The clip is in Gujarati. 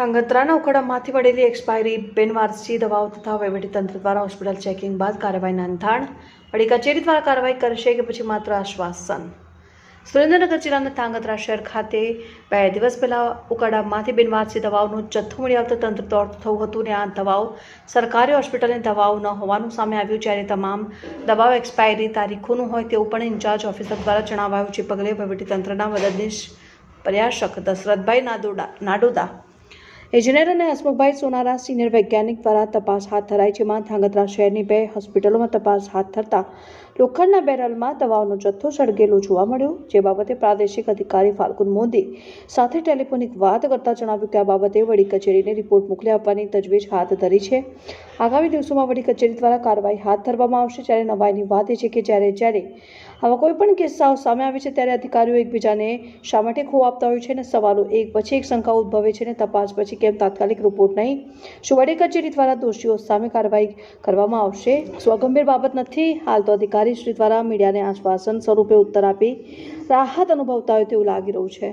ધાંગધ્રાના ઉખડામાંથી મળેલી એક્સપાયરી બિનવારસી દવાઓ તથા વહીવટીતંત્ર દ્વારા હોસ્પિટલ ચેકિંગ બાદ કાર્યવાહીના અંધાણ વડી કચેરી દ્વારા કાર્યવાહી કરશે કે પછી માત્ર આશ્વાસન? સુરેન્દ્રનગર જિલ્લાના ધાંગધ્રા શહેર ખાતે બે દિવસ પહેલાં ઉકાડામાંથી બિનવારસી દવાઓનો જથ્થો મળી આવતો તંત્ર દોડતું થયું હતું ને આ દવાઓ સરકારી હોસ્પિટલની દવાઓ ન હોવાનું સામે આવ્યું, જ્યારે તમામ દવાઓ એક્સપાયરી તારીખોનું હોય તેવું પણ ઇન્ચાર્જ ઓફિસર દ્વારા જણાવાયું. જે પગલે વહીવટીતંત્રના મદદનીશ, પ્રયાસક દશરથભાઈ નાદોડા નાડોદા ઇજનેર અને હસમુખભાઈ સોનારા સિનિયર વૈજ્ઞાનિક દ્વારા તપાસ હાથ ધરાઈ જેમાં ધાંગધ્રા શહેરની બે હોસ્પિટલોમાં તપાસ હાથ ધરતા લોખંડના બેરલમાં દવાઓનો જથ્થો સળગેલો જોવા મળ્યો. જે બાબતે પ્રાદેશિક અધિકારી ફાલ્ગુન મોદી સાથે ટેલિફોનિક વાત કરતા જણાવ્યું કે આ બાબતે વડી કચેરીને રિપોર્ટ મોકલી આપવાની તજવીજ હાથ ધરી છે. આગામી દિવસોમાં વડી કચેરી દ્વારા કાર્યવાહી હાથ ધરવામાં આવશે. જ્યારે નવાઈની વાત એ છે કે જ્યારે જ્યારે આવા કોઈ પણ કિસ્સાઓ સામે આવે છે, ત્યારે અધિકારીઓ એકબીજાને શા માટે ખો આપતા હોય છે અને સવાલો એક પછી એક શંકાઓ ઉદ્ભવે છે અને તપાસ પછી કેમ તાત્કાલિક રિપોર્ટ નહીં. શું વડી કચેરી દ્વારા દોષીઓ સામે કાર્યવાહી કરવામાં આવશે. સ્વગંભીર બાબત નથી. હાલ તો અધિકારી શ્રી દ્વારા મીડિયાને આશ્વાસન સ્વરૂપે ઉત્તર આપી રાહત અનુભવતા હોય તેવું લાગી રહ્યું છે.